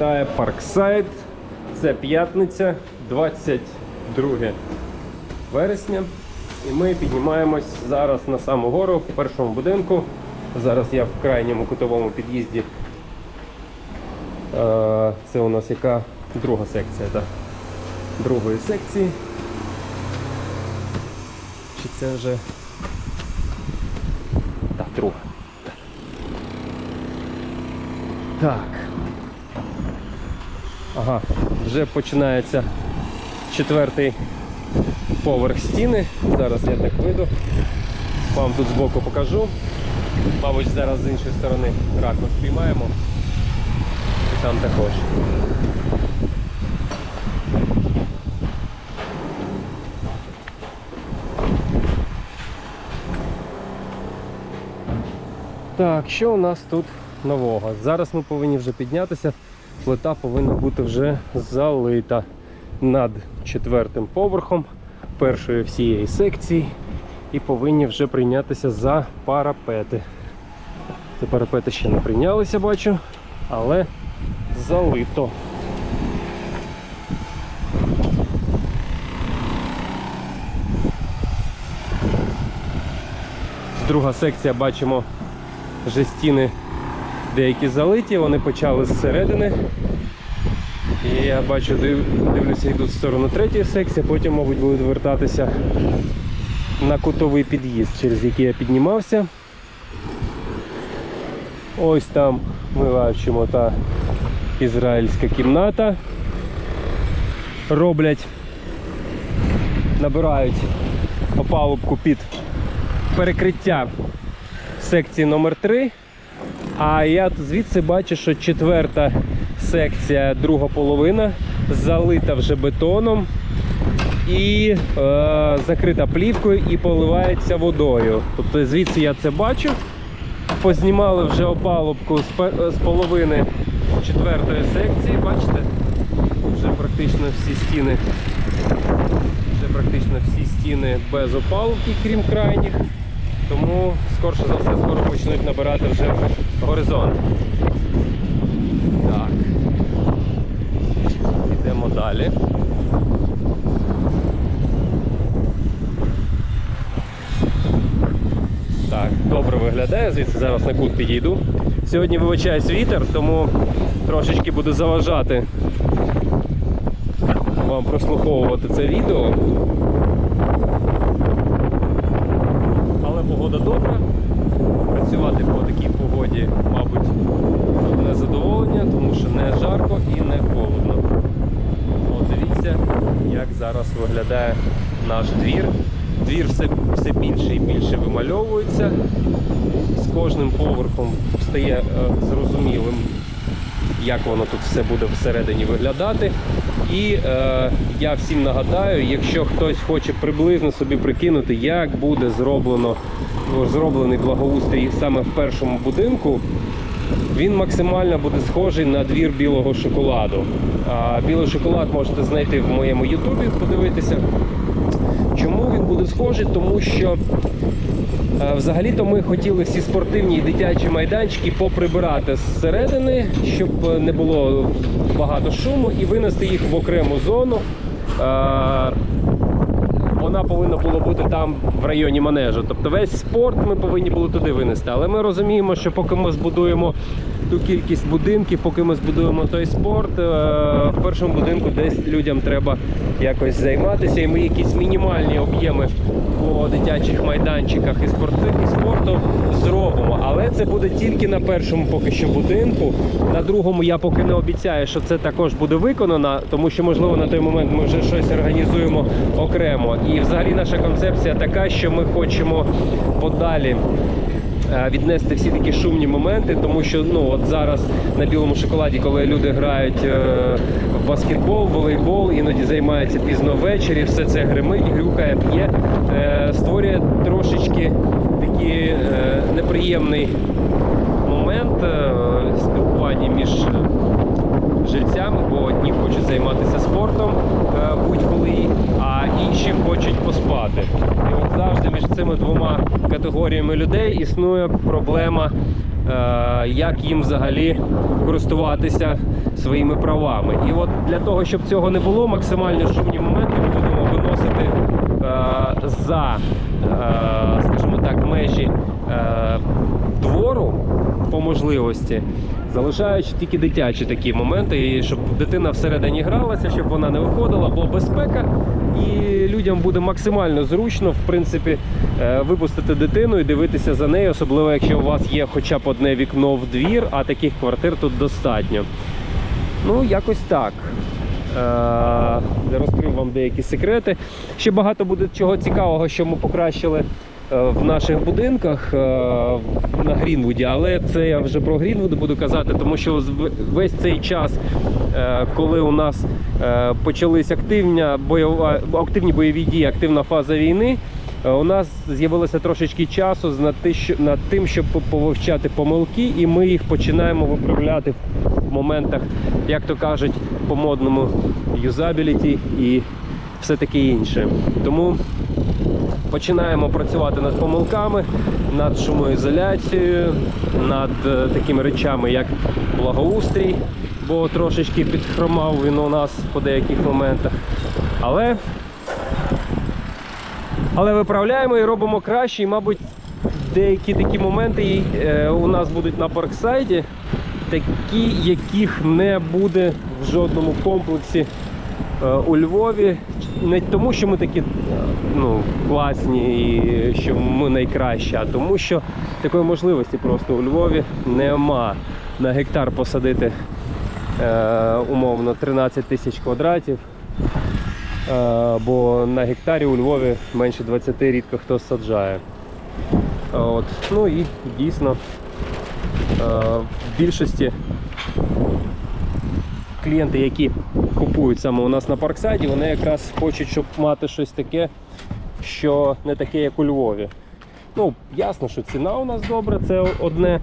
Тає Парксайд. Це п'ятниця, 22 вересня. І ми піднімаємось зараз на саму гору в першому будинку. Зараз я в крайньому кутовому під'їзді. Е, Це у нас яка друга секція, так? Другої секції. Чи це вже. Так, друга. Так. Ага, вже починається четвертий поверх стіни. Зараз я так вийду. Вам тут збоку покажу. Мабуть, зараз з іншої сторони ракурс спіймаємо. І там також. Так, що у нас тут нового? Зараз ми повинні вже піднятися. Плита повинна бути вже залита над четвертим поверхом першої всієї секції і повинні вже прийнятися за парапети. Це парапети ще не прийнялися, бачу, але залито. Друга секція бачимо вже стіни деякі залиті, вони почали зсередини. І я бачу, див- дивлюся, йдуть в сторону третьої секції, потім, мабуть, будуть вертатися на кутовий під'їзд, через який я піднімався. Ось там ми бачимо та ізраїльська кімната. Роблять, набирають опалубку під перекриття секції номер 3 а я звідси бачу, що четверта секція, друга половина, залита вже бетоном і е, закрита плівкою і поливається водою. Тобто звідси я це бачу. Познімали вже опалубку з, половини четвертої секції, бачите? Вже практично всі стіни. Вже практично всі стіни без опалубки, крім крайніх. Тому скорше за все скоро почнуть набирати вже горизонт. Так. Йдемо далі. Так, добре виглядає, звідси зараз на кут підійду. Сьогодні вибачаюсь вітер, тому трошечки буду заважати вам прослуховувати це відео. Але погода добра. Працювати по такій погоді, мабуть, одне задоволення, тому що не жарко і не холодно. От дивіться, як зараз виглядає наш двір. Двір все, все більше і більше вимальовується. З кожним поверхом стає е, зрозумілим, як воно тут все буде всередині виглядати. І е, я всім нагадаю, якщо хтось хоче приблизно собі прикинути, як буде зроблено зроблений благоустрій саме в першому будинку, він максимально буде схожий на двір білого шоколаду. А білий шоколад можете знайти в моєму ютубі, подивитися. Чому він буде схожий? Тому що Е, Взагалі-то ми хотіли всі спортивні і дитячі майданчики поприбирати зсередини, щоб е, не було багато шуму, і винести їх в окрему зону. Вона повинна була бути там в районі манежу. Тобто весь спорт ми повинні були туди винести. Але ми розуміємо, що поки ми збудуємо ту кількість будинків, поки ми збудуємо той спорт, е, в першому будинку десь людям треба якось займатися, і ми якісь мінімальні об'єми по дитячих майданчиках і спорту, і спорту зробимо. Але це буде тільки на першому поки що будинку. На другому я поки не обіцяю, що це також буде виконано, тому що можливо на той момент ми вже щось організуємо окремо. І взагалі наша концепція така, що ми хочемо подалі. Е, Віднести всі такі шумні моменти, тому що ну от зараз на білому шоколаді, коли люди грають е, в баскетбол, волейбол, іноді займаються пізно ввечері, все це гримить, грюкає, п'є, е, створює трошечки такий неприємний момент спілкування між жильцями, бо одні хочуть займатися спортом будь-коли, а інші хочуть поспати. Завжди між цими двома категоріями людей існує проблема, е, як їм взагалі користуватися своїми правами. І от для того, щоб цього не було, максимально шумні моменти ми будемо виносити е, за, е, скажімо так, межі двору по можливості, залишаючи тільки дитячі такі моменти, і щоб дитина всередині гралася, щоб вона не виходила, бо безпека. І людям буде максимально зручно, в принципі, е, випустити дитину і дивитися за нею, особливо якщо у вас є хоча б одне вікно в двір, а таких квартир тут достатньо. Ну, якось так. Е, розкрив вам деякі секрети. Ще багато буде чого цікавого, що ми покращили в наших будинках е, на Грінвуді, але це я вже про Грінвуд буду казати, тому що весь цей час, е, коли у нас е, почались активні, бойова, активні бойові дії, активна фаза війни. е, У нас з'явилося трошечки часу над тим, щоб повивчати помилки, і ми їх починаємо виправляти в моментах, як то кажуть, по модному юзабіліті і все таке інше. Тому починаємо працювати над помилками, над шумоізоляцією, над е, такими речами, як благоустрій, бо трошечки підхромав він у нас по деяких моментах. Але, але виправляємо і робимо краще, і, мабуть, деякі такі моменти е, у нас будуть на парксайді, такі, яких не буде в жодному комплексі е, у Львові. Не тому, що ми такі ну, класні і що ми найкращі, а тому, що такої можливості просто у Львові нема на гектар посадити е, умовно 13 тисяч квадратів. Е, бо на гектарі у Львові менше 20 рідко хто саджає. От. Ну і дійсно е, в більшості клієнти, які купують саме у нас на парксайді, вони якраз хочуть, щоб мати щось таке, що не таке, як у Львові. Ну, ясно, що ціна у нас добра, це одне.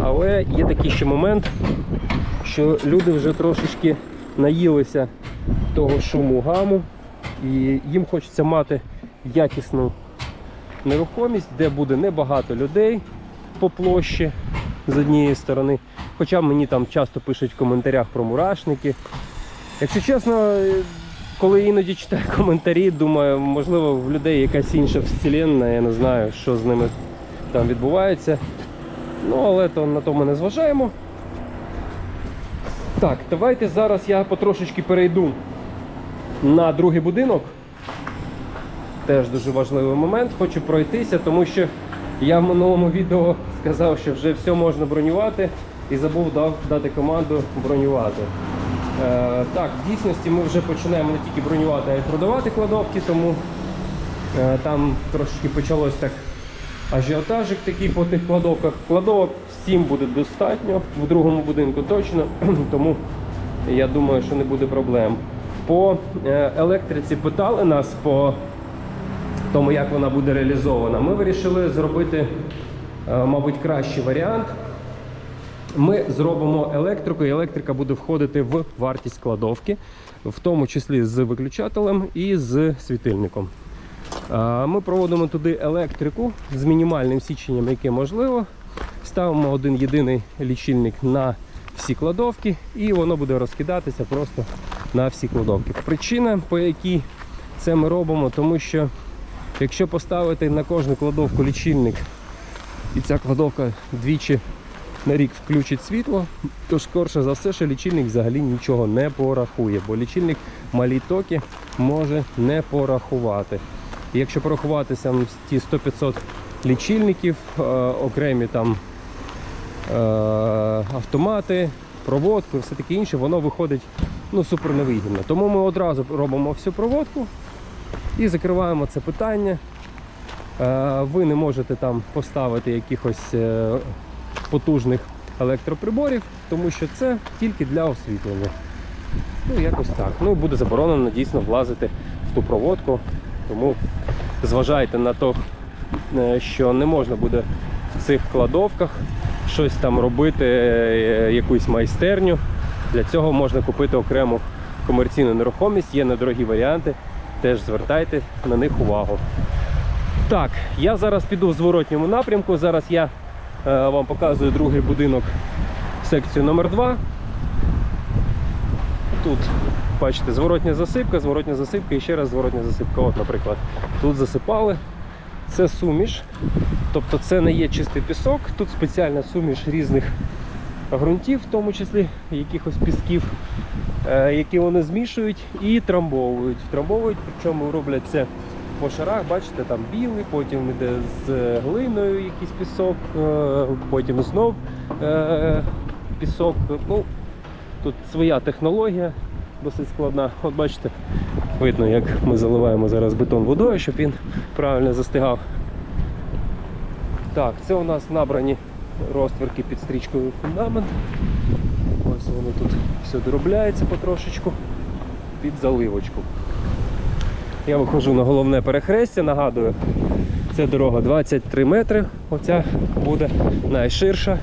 Але є такий ще момент, що люди вже трошечки наїлися того шуму гаму, і їм хочеться мати якісну нерухомість, де буде небагато людей по площі з однієї сторони. Хоча мені там часто пишуть в коментарях про мурашники. Якщо чесно, коли іноді читаю коментарі, думаю, можливо, в людей якась інша вселенна, я не знаю, що з ними там відбувається. Ну, але то на то ми не зважаємо. Так, давайте зараз я потрошечки перейду на другий будинок. Теж дуже важливий момент. Хочу пройтися, тому що я в минулому відео сказав, що вже все можна бронювати і забув дати команду бронювати. Е, так, в дійсності ми вже починаємо не тільки бронювати, а й продавати кладовки, тому е, там трошечки почалось так ажіотажик такий по тих кладовках. Кладовок 7 буде достатньо, в другому будинку точно, тому я думаю, що не буде проблем. По е, електриці питали нас по тому, як вона буде реалізована. Ми вирішили зробити, мабуть, кращий варіант. Ми зробимо електрику, і електрика буде входити в вартість кладовки, в тому числі з виключателем і з світильником. Ми проводимо туди електрику з мінімальним січенням, яке можливо. Ставимо один єдиний лічильник на всі кладовки, і воно буде розкидатися просто на всі кладовки. Причина, по якій це ми робимо, тому що якщо поставити на кожну кладовку лічильник, і ця кладовка двічі на рік включить світло, то скорше за все, що лічильник взагалі нічого не порахує, бо лічильник малі токи може не порахувати. І якщо порахувати сам ті 100-500 лічильників, е, окремі там е, автомати, проводку і все таке інше, воно виходить ну, супер невигідно. Тому ми одразу робимо всю проводку і закриваємо це питання. Е, Ви не можете там поставити якихось потужних електроприборів, тому що це тільки для освітлення. Ну, якось так. Ну, буде заборонено дійсно влазити в ту проводку. Тому зважайте на те, е, що не можна буде в цих кладовках щось там робити, е, якусь майстерню. Для цього можна купити окрему комерційну нерухомість, є недорогі варіанти. Теж звертайте на них увагу. Так, я зараз піду в зворотньому напрямку. Зараз я вам показую другий будинок, секцію номер 2 Тут, бачите, зворотня засипка, зворотня засипка і ще раз зворотня засипка. От, наприклад, тут засипали. Це суміш. Тобто це не є чистий пісок, тут спеціальна суміш різних ґрунтів, в тому числі якихось пісків, е, які вони змішують і трамбовують. Трамбовують, причому роблять це по шарах, бачите, там білий, потім йде з глиною якийсь пісок, е, потім знов е, пісок. Ну, тут своя технологія досить складна. От бачите, видно, як ми заливаємо зараз бетон водою, щоб він правильно застигав. Так, це у нас набрані розтвірки під стрічковий фундамент. Ось воно тут все доробляється потрошечку під заливочку. Я виходжу на головне перехрестя, нагадую, це дорога 23 метри, оця буде найширша.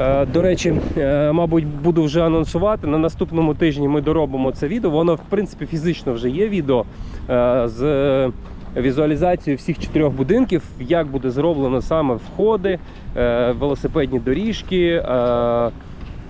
Е, До речі, е, мабуть, буду вже анонсувати. На наступному тижні ми доробимо це відео. Воно, в принципі, фізично вже є відео е, з візуалізацією всіх чотирьох будинків, як буде зроблено саме входи, велосипедні доріжки,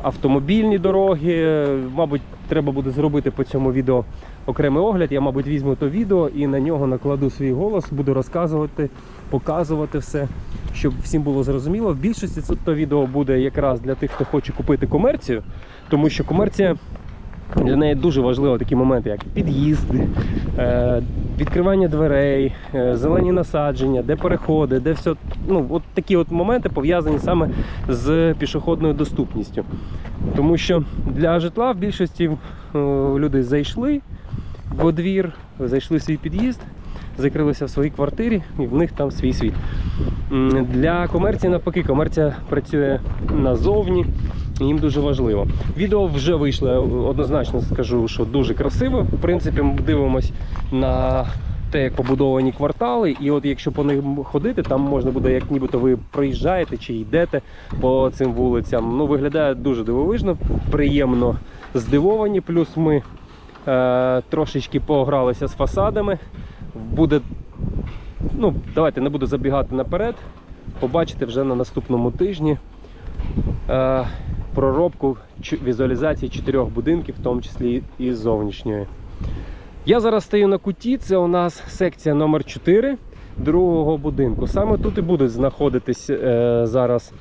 автомобільні дороги. Мабуть, треба буде зробити по цьому відео окремий огляд. Я, мабуть, візьму то відео і на нього накладу свій голос, буду розказувати, показувати все, щоб всім було зрозуміло. В більшості це то відео буде якраз для тих, хто хоче купити комерцію, тому що комерція. Для неї дуже важливо такі моменти, як під'їзди, е, відкривання дверей, е, зелені насадження, де переходи, де все. Ну, от такі от моменти пов'язані саме з пішохідною доступністю. Тому що для житла в більшості е, люди зайшли в двір, зайшли в свій під'їзд, закрилися в своїй квартирі і в них там свій світ. Для комерції навпаки, комерція працює назовні. і Їм дуже важливо. Відео вже вийшло, однозначно скажу, що дуже красиво. В принципі, ми дивимось на те, як побудовані квартали, і от якщо по них ходити, там можна буде, як нібито ви проїжджаєте чи йдете по цим вулицям. Ну, виглядає дуже дивовижно, приємно здивовані. Плюс ми трошечки погралися з фасадами. Буде, ну, давайте не буду забігати наперед. Побачите вже на наступному тижні е, проробку візуалізації чотирьох будинків, в тому числі і зовнішньої. Я зараз стою на куті, це у нас секція номер 4 другого будинку. Саме тут і будуть знаходитись е, зараз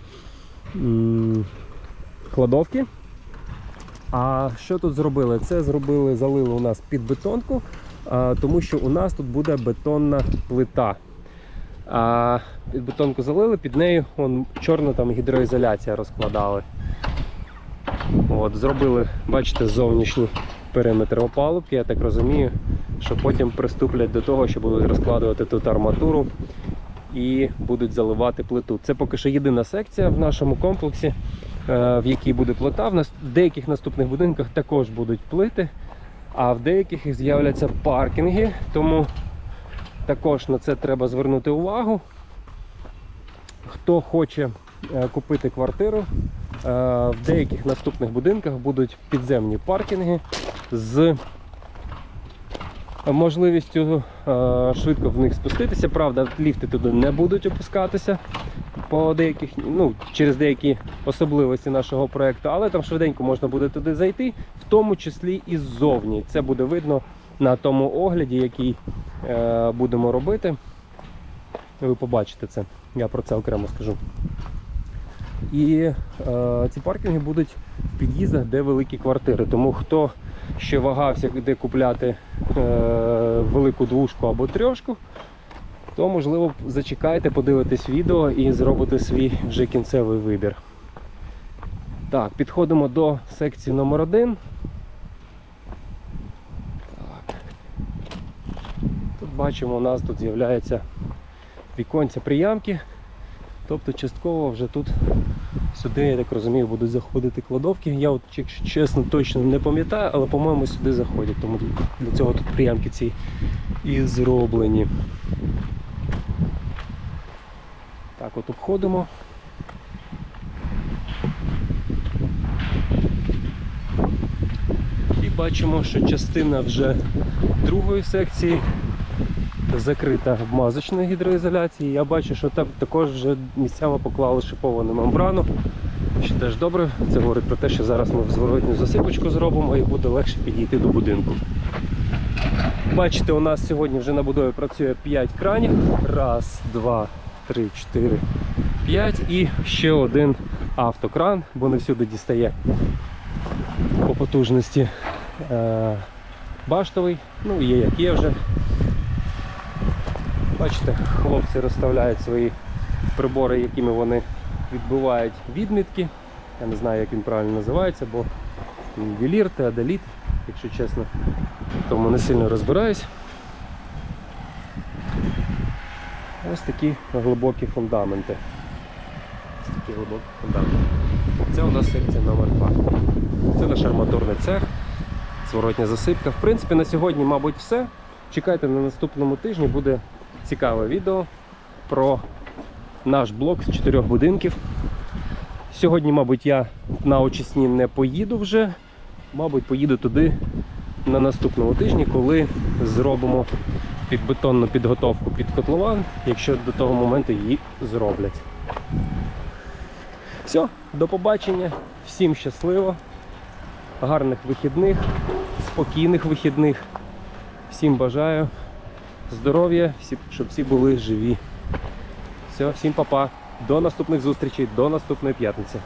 м, кладовки. А що тут зробили? Це зробили, залили у нас під бетонку, тому що у нас тут буде бетонна плита. А під бетонку залили, під нею он, чорна там гідроізоляція розкладали. От, зробили, бачите, зовнішній периметр опалубки. Я так розумію, що потім приступлять до того, що будуть розкладувати тут арматуру і будуть заливати плиту. Це поки що єдина секція в нашому комплексі, в якій буде плита. В деяких наступних будинках також будуть плити, а в деяких з'являться паркінги, тому також на це треба звернути увагу. Хто хоче е, купити квартиру, е, в деяких наступних будинках будуть підземні паркінги з можливістю е, швидко в них спуститися. Правда, ліфти туди не будуть опускатися по деяких, ну, через деякі особливості нашого проєкту, але там швиденько можна буде туди зайти, в тому числі і ззовні. Це буде видно на тому огляді, який е, будемо робити. Ви побачите це, я про це окремо скажу. І е, ці паркінги будуть в під'їздах, де великі квартири. Тому хто ще вагався, де купляти е, велику двушку або трьошку, то можливо зачекайте, подивитесь відео і зробите свій вже кінцевий вибір. Так, підходимо до секції номер 1 Так. Тут бачимо, у нас тут з'являється віконця приямки. Тобто частково вже тут сюди, я так розумію, будуть заходити кладовки. Я от, якщо чесно, точно не пам'ятаю, але по-моєму сюди заходять, тому для цього тут приямки ці і зроблені. Так, от обходимо. І бачимо, що частина вже другої секції закрита обмазочною гідроізоляцією. Я бачу, що там також вже місцями поклали шиповану мембрану. Що теж добре. Це говорить про те, що зараз ми зворотню засипочку зробимо і буде легше підійти до будинку. Бачите, у нас сьогодні вже на будові працює 5 кранів. Раз, два, три, чотири, п'ять. І ще один автокран, бо не всюди дістає по потужності е, баштовий. Ну, є як є вже. Бачите, хлопці розставляють свої прибори, якими вони відбивають відмітки. Я не знаю, як він правильно називається, бо ювелір, теодоліт, якщо чесно. Тому не сильно розбираюсь. Ось такі глибокі фундаменти. Ось такі глибокі фундаменти. Це у нас секція номер 2 Це наш арматурний цех, зворотня засипка. В принципі, на сьогодні, мабуть, все. Чекайте на наступному тижні, буде цікаве відео про наш блок з чотирьох будинків. Сьогодні, мабуть, я на очисні не поїду вже. Мабуть, поїду туди на наступному тижні, коли зробимо підбетонну підготовку під котлован, якщо до того моменту її зроблять. Все, до побачення, всім щасливо, гарних вихідних, спокійних вихідних. Всім бажаю здоров'я, щоб всі були живі. Все, всім па-па. До наступних зустрічей, до наступної п'ятниці.